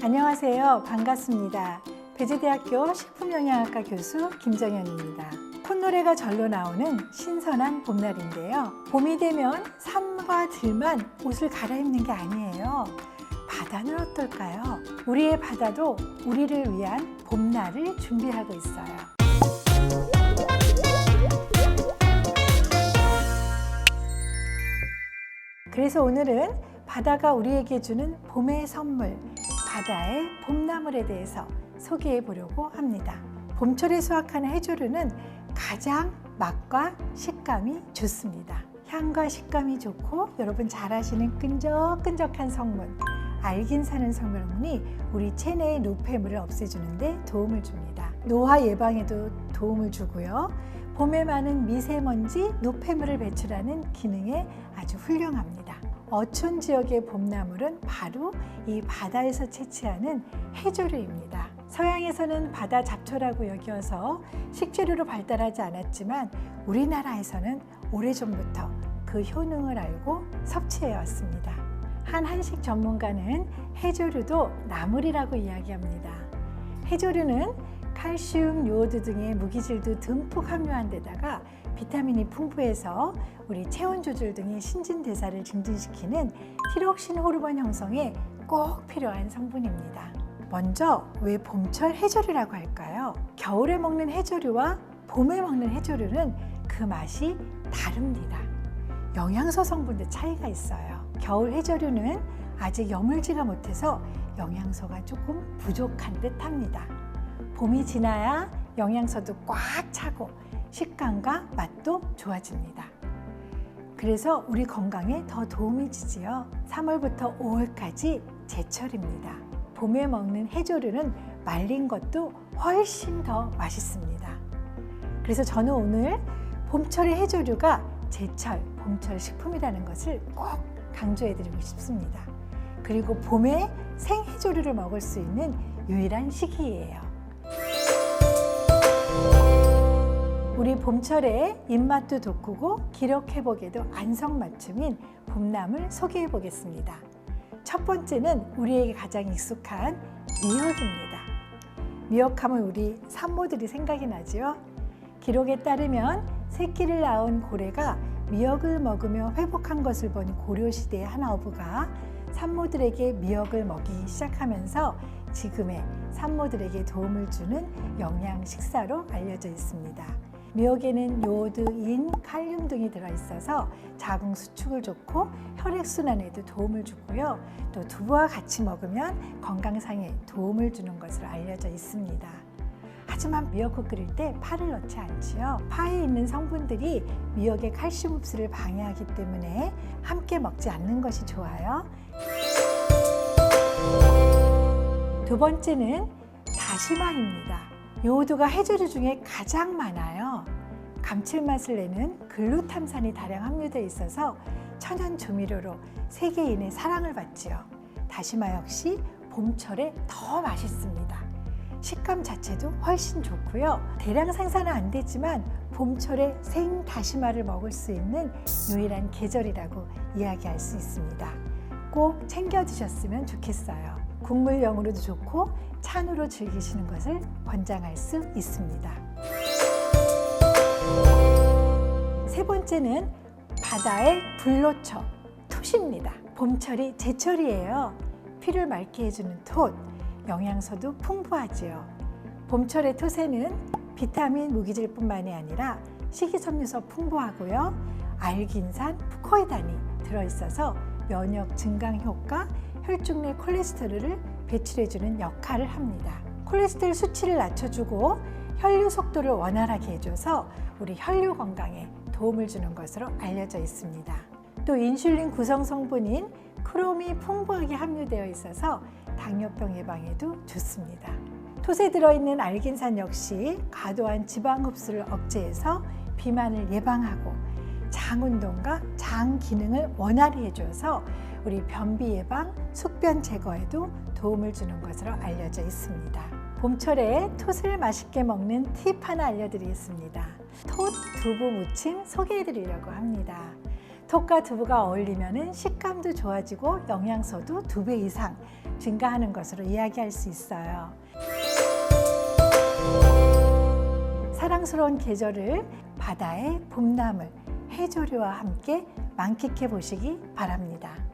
안녕하세요. 반갑습니다. 배재대학교 식품영양학과 교수 김정현입니다. 콧노래가 절로 나오는 신선한 봄날인데요. 봄이 되면 산과 들만 옷을 갈아입는 게 아니에요. 바다는 어떨까요? 우리의 바다도 우리를 위한 봄날을 준비하고 있어요. 그래서 오늘은 바다가 우리에게 주는 봄의 선물, 바다의 봄나물에 대해서 소개해 보려고 합니다. 봄철에 수확하는 해조류는 가장 맛과 식감이 좋습니다. 향과 식감이 좋고 여러분 잘 아시는 끈적끈적한 성분, 알긴산은 성분이 우리 체내의 노폐물을 없애주는데 도움을 줍니다. 노화 예방에도 도움을 주고요. 봄에 많은 미세먼지, 노폐물을 배출하는 기능에 아주 훌륭합니다. 어촌 지역의 봄나물은 바로 이 바다에서 채취하는 해조류입니다. 서양에서는 바다 잡초라고 여겨서 식재료로 발달하지 않았지만 우리나라에서는 오래전부터 그 효능을 알고 섭취해 왔습니다. 한 한식 전문가는 해조류도 나물이라고 이야기합니다. 해조류는 칼슘, 요오드 등의 무기질도 듬뿍 함유한 데다가 비타민이 풍부해서 우리 체온 조절 등의 신진대사를 증진시키는 티록신 호르몬 형성에 꼭 필요한 성분입니다. 먼저 왜 봄철 해조류라고 할까요? 겨울에 먹는 해조류와 봄에 먹는 해조류는 그 맛이 다릅니다. 영양소 성분도 차이가 있어요. 겨울 해조류는 아직 여물지가 못해서 영양소가 조금 부족한 듯 합니다. 봄이 지나야 영양소도 꽉 차고 식감과 맛도 좋아집니다. 그래서 우리 건강에 더 도움이 주지요. 3월부터 5월까지 제철입니다. 봄에 먹는 해조류는 말린 것도 훨씬 더 맛있습니다. 그래서 저는 오늘 봄철의 해조류가 제철 봄철 식품이라는 것을 꼭 강조해 드리고 싶습니다. 그리고 봄에 생해조류를 먹을 수 있는 유일한 시기예요. 우리 봄철에 입맛도 돋구고 기력 회복에도 안성맞춤인 봄나물 소개해 보겠습니다. 첫 번째는 우리에게 가장 익숙한 미역입니다. 미역하면 우리 산모들이 생각이 나지요. 기록에 따르면 새끼를 낳은 고래가 미역을 먹으며 회복한 것을 본 고려시대의 한 어부가 산모들에게 미역을 먹이기 시작하면서 지금의 산모들에게 도움을 주는 영양 식사로 알려져 있습니다. 미역에는 요오드, 인, 칼륨 등이 들어있어서 자궁 수축을 좋고 혈액순환에도 도움을 주고요. 또 두부와 같이 먹으면 건강상에 도움을 주는 것으로 알려져 있습니다. 하지만 미역국 끓일 때 파를 넣지 않지요. 파에 있는 성분들이 미역의 칼슘 흡수를 방해하기 때문에 함께 먹지 않는 것이 좋아요. 두 번째는 다시마입니다. 요오드가 해조류 중에 가장 많아요. 감칠맛을 내는 글루탐산이 다량 함유되어 있어서 천연 조미료로 세계인의 사랑을 받지요. 다시마 역시 봄철에 더 맛있습니다. 식감 자체도 훨씬 좋고요. 대량 생산은 안 되지만 봄철에 생 다시마를 먹을 수 있는 유일한 계절이라고 이야기할 수 있습니다. 꼭 챙겨 드셨으면 좋겠어요. 국물용으로도 좋고 찬으로 즐기시는 것을 권장할 수 있습니다. 세 번째는 바다의 불로초, 톳입니다. 봄철이 제철이에요. 피를 맑게 해주는 톳, 영양소도 풍부하지요. 봄철의 톳에는 비타민, 무기질뿐만이 아니라 식이섬유소 풍부하고요. 알긴산, 푸코에단이 들어있어서 면역 증강 효과, 혈중 내 콜레스테롤을 배출해주는 역할을 합니다. 콜레스테롤 수치를 낮춰주고 혈류 속도를 원활하게 해줘서 우리 혈류 건강에 도움을 주는 것으로 알려져 있습니다. 또 인슐린 구성 성분인 크롬이 풍부하게 함유되어 있어서 당뇨병 예방에도 좋습니다. 톳에 들어있는 알긴산 역시 과도한 지방 흡수를 억제해서 비만을 예방하고 장 운동과 장 기능을 원활히 해줘서 우리 변비 예방, 숙변 제거에도 도움을 주는 것으로 알려져 있습니다. 봄철에 톳을 맛있게 먹는 팁 하나 알려드리겠습니다. 톳 두부 무침 소개해드리려고 합니다. 톳과 두부가 어울리면 식감도 좋아지고 영양소도 두 배 이상 증가하는 것으로 이야기할 수 있어요. 사랑스러운 계절을 바다의 봄나물, 해조류와 함께 만끽해 보시기 바랍니다.